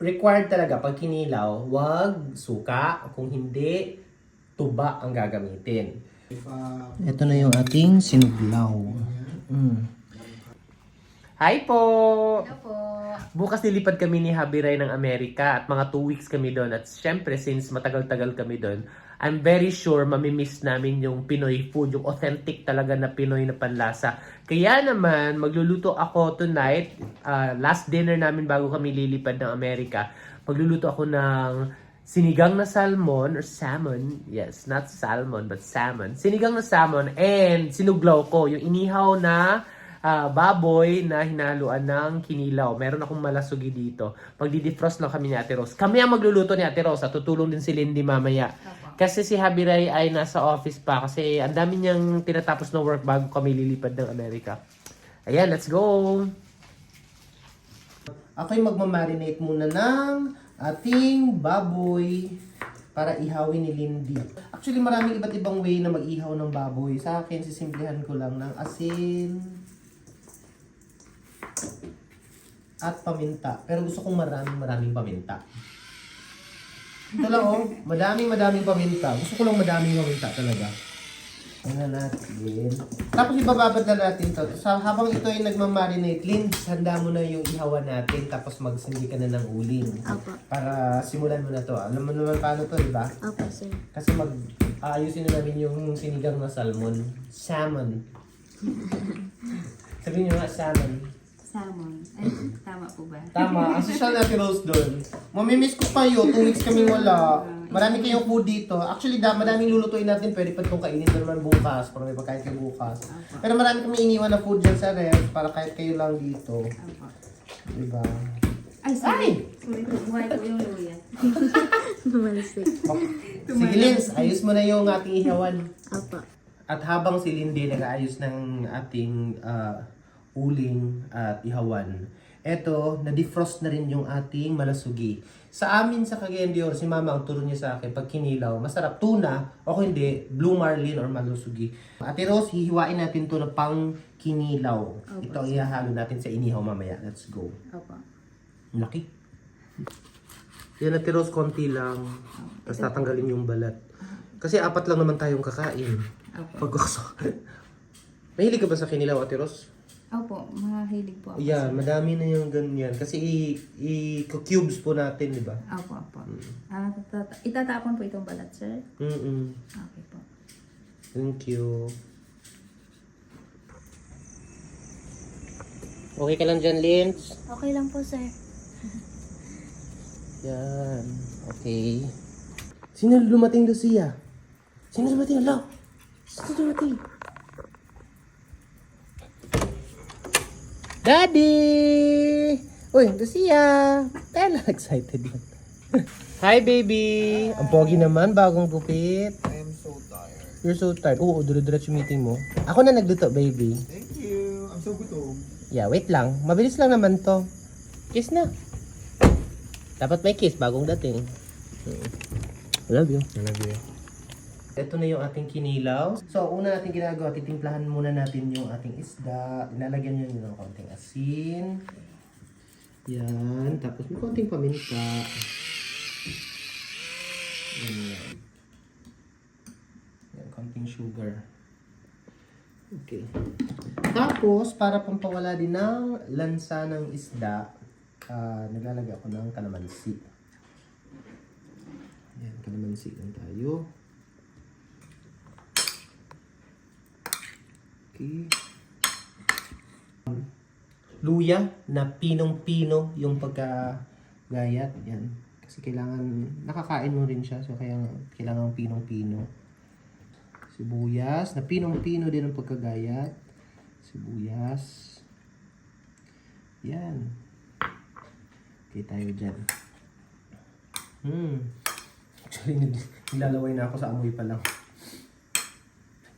required talaga pag kinilaw, wag suka. Kung hindi, tuba ang gagamitin. Ito na yung ating sinuglaw. Mm. Hi po! Hello po. Bukas nilipad kami ni Habi Ray ng Amerika at mga 2 weeks kami doon. At syempre, since matagal-tagal kami doon, I'm very sure mamimiss namin yung Pinoy food, yung authentic talaga na Pinoy na panlasa. Kaya naman, magluluto ako tonight, ah, last dinner namin bago kami lilipad ng Amerika. Magluluto ako ng sinigang na salmon or salmon. Yes, not salmon, but salmon. Sinigang na salmon and sinuglaw ko, yung inihaw na ah, baboy na hinaluan ng kinilaw. Meron akong malasugi dito. Magdi-defrost lang kami ni Ate Rose. Kami ang magluluto ni Ate Rose at tutulong din si Lindy mamaya. Kasi si Habi Ray ay nasa office pa kasi ang dami niyang tinatapos na work bago kami lilipad ng Amerika. Ayan, let's go! Ako'y magmamarinate muna ng ating baboy para ihawin ni Lindy. Actually, maraming iba't ibang way na mag-ihaw ng baboy. Sa akin, sisimplihan ko lang ng asin at paminta. Pero gusto kong maraming maraming paminta. Ito lang oh, madaming madaming paminta. Gusto ko lang madaming paminta talaga. Ano natin. Tapos ibababad na natin to. Sa, habang ito ay nagmamarinate, Linds, handa mo na yung ihawan natin. Tapos magsindi ka na ng uling. Opo. Para simulan mo na to. Alam mo naman paano to, di ba? Opo, sir. Kasi mag aayusin na namin yung sinigang na salmon. Salmon. Sabihin nyo nga, salmon. Salmon. Ay, tama po ba? Tama. Ang social natin Rose doon. Mamimiss ko pa yun. Two weeks kaming wala. Marami kayong food dito. Actually, da, madaming lulutuin natin. Pwede pa itong kainin na naman bukas. Para may pagkain kayo bukas. Pero marami kami iniwan na food dyan sa ref. Para kahit kayo lang dito. Diba? Ay, sorry. Sorry. Buhay po yung luya. Mamalsik. Sige, Lins. Ayos mo na yung ating ihawan. Opo. At habang si Lindy nag-aayos ng ating ah, uling at ihawan, eto, na-defrost na rin yung ating malasugi. Sa amin sa Cagayan de Oro, si Mama ang turo niya sa akin, pag kinilaw, masarap tuna, o kung hindi, blue marlin or malusugi. Ate Rose, hihiwain natin to na pang kinilaw. Ito ang ihahalo natin sa inihaw mamaya. Let's go. Opo. Laki. Yan Ate Rose, konti lang. Tapos tatanggalin yung balat. Kasi apat lang naman tayong kakain. Opo. Pag Mahilig ka ba sa kinilaw, Ate Ros? Opo. Mahilig po ako. Yeah, madami na yung ganyan. Kasi i- i-cubes po natin, di ba? Opo, opo. Ah, tata- itatapon po itong balat, sir? Mm-mm. Okay po. Thank you. Okay ka lang dyan, Lins? Okay lang po, sir. Yan. Okay. Sino dumating, Lucia? Sino dumating? Ala? Sino dumating? Daddy! Uy, Lucia! Bella, excited yan. Hi, baby! Ang pogi naman, bagong gupit. I am so tired. You're so tired. Oo, yung meeting mo. Ako na nagluto, baby. Thank you. I'm so gutom. Yeah, wait lang. Mabilis lang naman to. Kiss na. Dapat may kiss bagong dating. I love you. I love you. Ito na yung ating kinilaw. So, una natin ginagawa, titimplahan muna natin yung ating isda. Ilalagyan nyo ng konting asin. Yan. Tapos may konting paminta. Yan. Yan, konting sugar. Okay. Tapos, para pampawala din ng lansa ng isda, ah, naglalagay ako ng kalamansi. Yan, kalamansi lang tayo. Okay. Luya na pinong-pino yung pagkagayat. Yan. Kasi kailangan, nakakain mo rin siya. So, kaya kailangan pinong-pino. Sibuyas, na pinong-pino din ang pagkagayat. Sibuyas. Yan. Okay tayo dyan. Hmm. Actually, nilalaway na ako sa amoy pa lang.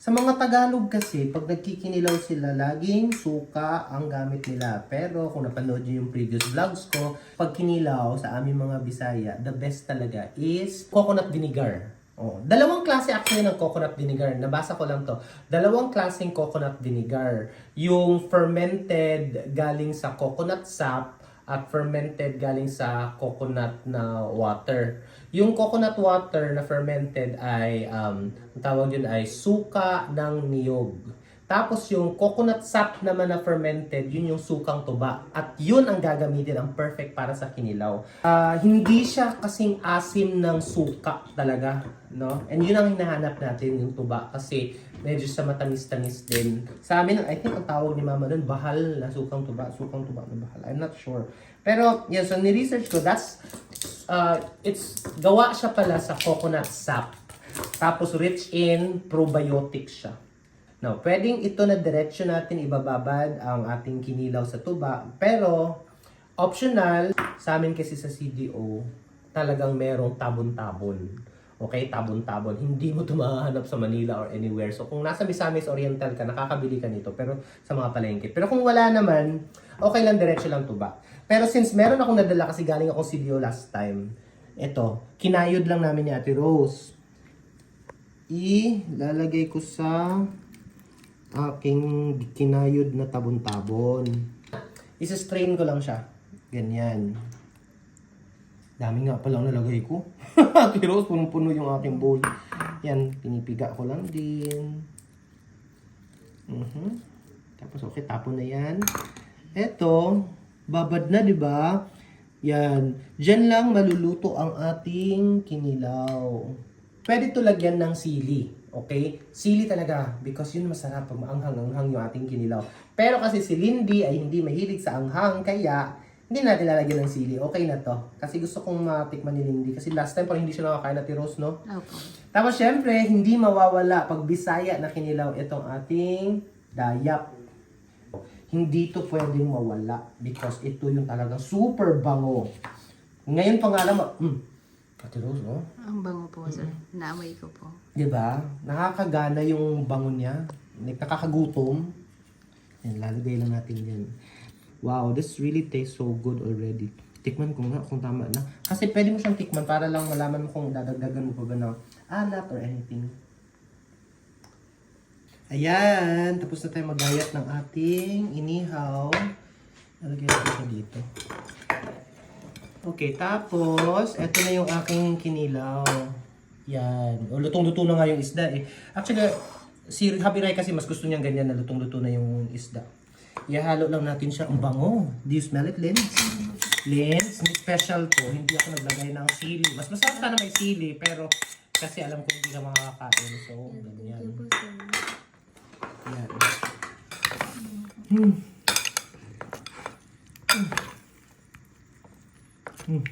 Sa mga Tagalog kasi, pag nagkikinilaw sila, laging suka ang gamit nila. Pero kung napanood yung previous vlogs ko, pag kinilaw sa aming mga Bisaya, the best talaga is coconut vinegar. Oh, dalawang klase actually ng coconut vinegar. Nabasa ko lang to. Dalawang klaseng coconut vinegar. Yung fermented galing sa coconut sap at fermented galing sa coconut na water. Yung coconut water na fermented ay, um, ang tawag yun ay suka ng niyog. Tapos yung coconut sap naman na fermented, yun yung sukang tuba. At yun ang gagamitin, ang perfect para sa kinilaw. Ah, hindi siya kasing asim ng suka talaga, no? And yun ang hinahanap natin, yung tuba. Kasi medyo sa matamis-tamis din. Sa amin, I think ang tawag ni mama doon, bahal na sukang tuba. Sukang tuba na bahal. I'm not sure. Pero, yun, so ni-research ko, that's, uh, it's, gawa siya pala sa coconut sap. Tapos rich in probiotics siya. Now, pwedeng ito na diretsyo natin ibababad ang ating kinilaw sa tuba. Pero, optional, sa amin kasi sa CDO, talagang merong tabon-tabon. Okay, tabon-tabon. Hindi mo ito mahanap sa Manila or anywhere. So, kung nasa Misamis Oriental ka, nakakabili ka nito. Pero sa mga palengke. Pero kung wala naman, okay lang, diretsyo lang tuba. Pero since meron akong nadala kasi galing akong CDO last time, ito, kinayod lang namin ni Ate Rose. Ilalagay ko sa aking kinayod na tabon-tabon. Isa-strain ko lang siya. Ganyan. Dami nga palang nalagay ko. Pero punong-puno yung aking bowl. Yan, pinipiga ko lang din. Mhm. Tapos okay, tapon na yan. Eto, babad na, di ba? Yan. Diyan lang maluluto ang ating kinilaw. Pwede to lagyan ng sili. Okay? Sili talaga. Because yun masarap pag maanghang-anghang yung ating kinilaw. Pero kasi si Lindy ay hindi mahilig sa anghang. Kaya, hindi natin lalagyan ng sili. Okay na to. Kasi gusto kong matikman ni Lindy. Kasi last time parang hindi siya nakakain na tiros, no? Opo. Tapos syempre, hindi mawawala pag Bisaya na kinilaw itong ating dayap. Hindi to pwedeng mawala because ito yung talagang super bango. Ngayon pa nga lang, mm, Ate Rose, no? Ang bango po, sir. Naamoy ko po. Di ba? Nakakagana yung bango niya. Nakakagutom. Yan, lalagay lang natin yan. Wow, this really tastes so good already. Tikman ko nga kung tama na. Kasi pwede mo siyang tikman para lang malaman mo kung dadagdagan mo pa ba ng alat or anything. Ayan, tapos na tayo magayat ng ating inihaw. Natin siya dito. Okay, tapos, eto na yung aking kinilaw. Yan. O, lutong-luto na nga yung isda eh. Actually, si Happy Rai kasi mas gusto niyang ganyan na lutong-luto na yung isda. Ihalo lang natin siya. Ang bango. Do you smell it, Lens? Lens, may special to. Hindi ako naglagay ng sili. Mas masarap sana may sili, pero kasi alam ko hindi ka makakain. So, ganyan. Yan. Hmm. Hmm.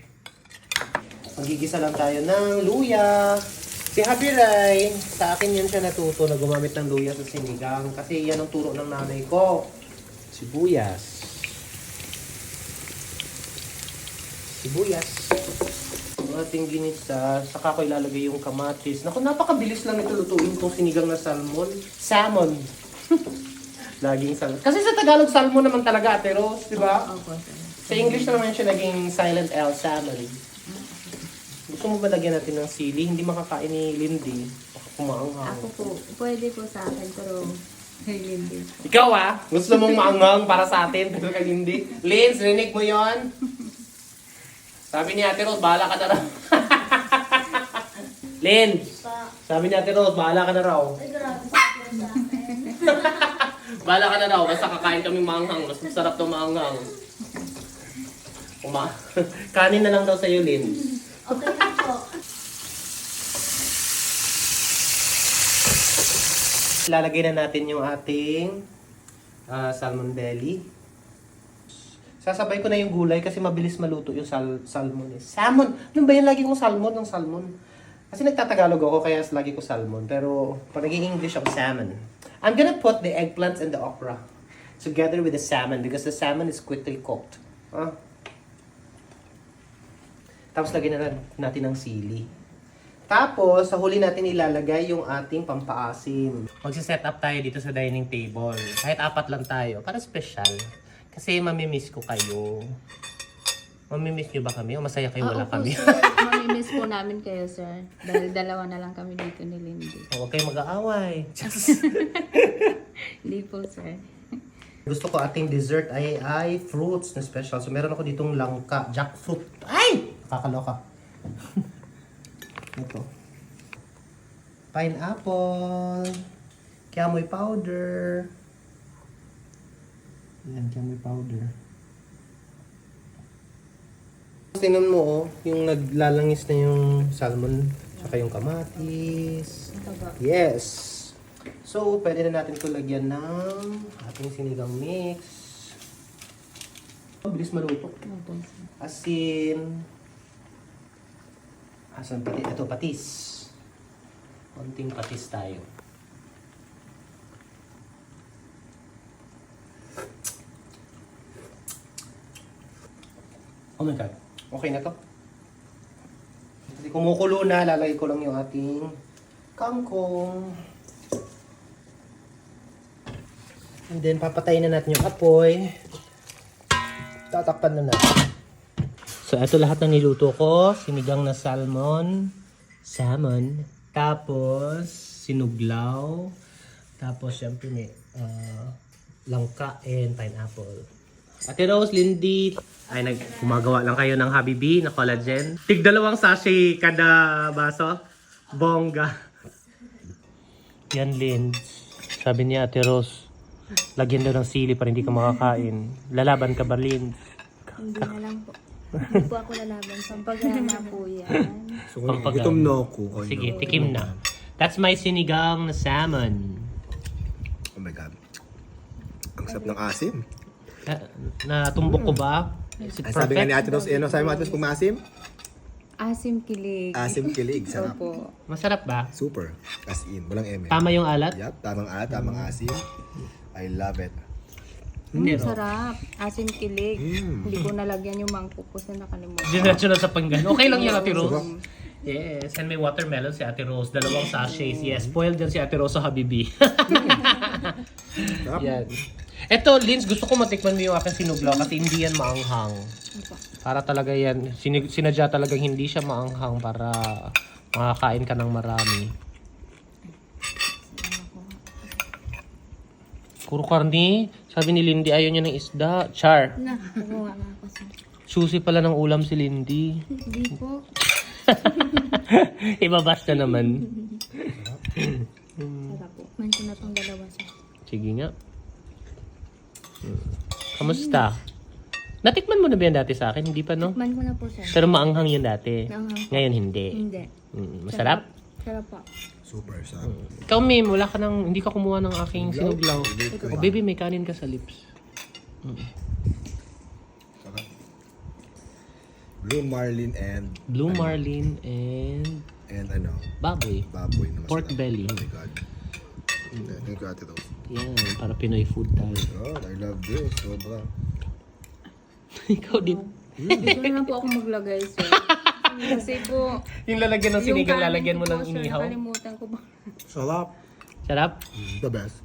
Magigisa lang tayo ng luya. Si Happy Rai, sa akin yan siya natuto na gumamit ng luya sa sinigang. Kasi yan ang turo ng nanay ko. Sibuyas. Sibuyas. Ang ating ginisa, saka ko ilalagay yung kamatis. Naku, napakabilis lang ito lutuin itong sinigang na salmon. Salmon. Laging salmon. Kasi sa Tagalog, salmon naman talaga, Ate Rose, di ba? Opo. Sa English naman siya naging silent L, salmon. Gusto mo ba lagyan natin ng sili? Hindi makakain ni Lindy. Baka kumaanghang. Ako po, pwede po sa akin, pero kay Lindy. Ikaw ah, gusto mong maanghang para sa atin, pero kay Lindy. Lins, rinig mo yon? Sabi ni Ate Rose, bahala ka na raw. Lins, sabi ni Ate Rose, bahala ka na raw. bahala ka na raw, basta kakain kami maanghang. Mas masarap daw maanghang. Uma Kanin na lang daw sa'yo, Lins. Okay na po. Lalagay na natin yung ating ah, salmon belly. Sasabay ko na yung gulay kasi mabilis maluto yung sal salmon. Eh. Salmon! Ano ba yan lagi kong salmon ng salmon? Kasi nagtatagalog ako kaya lagi ko salmon. Pero pag naging English ako, salmon. I'm gonna put the eggplants and the okra together with the salmon because the salmon is quickly cooked. Ah. Tapos lagyan na natin ng sili. Tapos, sa huli natin ilalagay yung ating pampaasim. Magsiset up tayo dito sa dining table. Kahit apat lang tayo. Para special. Kasi mamimiss ko kayo. Mamimiss nyo ba kami? O masaya kayo wala Oo po, kami? sir. Mamimiss po namin kayo, sir. Dahil dalawa na lang kami dito ni Lindy. Huwag kayo mag-aaway. Just... Hindi po, sir. Gusto ko ating dessert ay, ay fruits na special. So meron ako ditong langka, jackfruit. Ay! Nakakaloka. Ito. Pineapple. Kamoy powder. Yan, kamoy powder. Tingnan mo, oh, yung naglalangis na yung salmon, saka yung kamatis. Yes! So, pwede na natin ito lagyan ng ating sinigang mix. Bilis maluto. Asin. Asan pati? Ito, patis. Konting patis tayo. Oh my God. Okay na to. Kasi kumukulo na, lalagay ko lang yung ating kangkong. And then, papatayin na natin yung apoy. Tatakpan na natin. So, ito lahat ng niluto ko. Sinigang na salmon. Salmon. Tapos, sinuglaw. Tapos, syempre may ah, langka and pineapple. Ate Rose, Lindy, ay nag gumagawa lang kayo ng Habibi na collagen. Tig dalawang sachet kada baso. Bongga. Yan, Lynn. Sabi niya, Ate Rose, lagyan daw ng sili para hindi ka makakain. Lalaban ka ba, Lynn? Hindi na lang po. Hindi po ako lalaban. Sampagana po yan. So, Pampagana. gutom na ako. Ay, Sige, no. tikim na. That's my sinigang na salmon. Oh my God. Ang sarap ng asim. Na, natumbok ko ba? Is it Ay, sabi nga ni perfect? Ate Rose, eh, ano sabi mo Ate Rose kung maasim? Asim kilig. Asim kilig. Sarap. Opo. Masarap ba? Super. As in. Walang eme. Tama yung alat? Yup, tamang alat, tamang asim. I love it. Mm, Pero- sarap. Asim kilig. Mm. Hindi ko nalagyan yung mangkok ko sa nakalimutan. Diretso na sa panggan. Okay lang yan, Ate. Rose. Yes, and may watermelon si Ate Rose. Dalawang sachets. Yes, spoiled din si Ate Rose sa Habibi. Sarap. yan. Eto, Lins, gusto ko matikman mo yung aking sinuglaw kasi hindi yan maanghang. Para talaga yan, sinig- sinadya talagang hindi siya maanghang para makakain ka ng marami. Puro karni. Sabi ni Lindy, ayaw niya ng isda. Char. Na, kukuha nga ako sa... Susi pala ng ulam si Lindy. Hindi po. Ibabash na naman. Sarap po. Man ko na tong dalawa sa... Sige nga. Hmm. Kamusta? Natikman mo na ba yan dati sa akin? Hindi pa, no? Man ko na po sir. Pero maanghang yun dati. Maanghang po. Ngayon hindi. Hindi. Mm, masarap? Sarap po. Super sarap. Ikaw, Mim, wala ka nang, hindi ka kumuha ng aking sinuglaw. Sinuglaw. Oh, baby, may kanin ka sa lips. Sarap. Blue marlin and Blue marlin and and ano, baboy. baboy na masarap. Pork belly. Oh my God. Thank you, Ate. Yan, para Pinoy food tayo. God, I love this. Sobra. Ikaw din. Dito na lang po ako maglagay sir. Kasi po... Yung lalagyan ng sinigang, kanin lalagyan mo ko ng po, sir, inihaw. Nakalimutan ko ba? Sarap. Sarap? The best.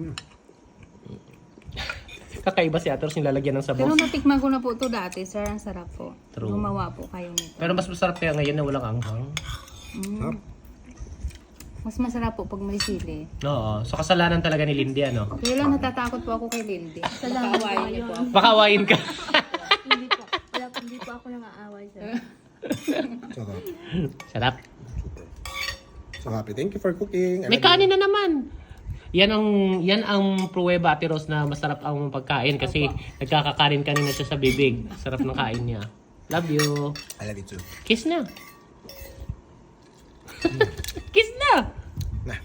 Kakaiba si Atos yung lalagyan ng Pero sabos. natikman ko na po ito dati, sir. Ang sarap po. True. Gumawa po kayo nito. Pero mas masarap kaya ngayon na walang anghang. Sarap. Mas masarap po pag may sili. Oo. So kasalanan talaga ni Lindy, ano? Kaya lang natatakot po ako kay Lindy. Salamat po niyo yun. po. Baka awayin ka. hindi po. Wala, hindi po ako nang aaway sir. Sarap. Sarap. Super. Sarap. Thank you for cooking. May kanin na naman. Yan ang yan ang pruweba Ate Rose na masarap ang pagkain kasi nagkakakanin kanina siya sa bibig. Sarap ng kain niya. Love you. I love you too. Kiss na. 来。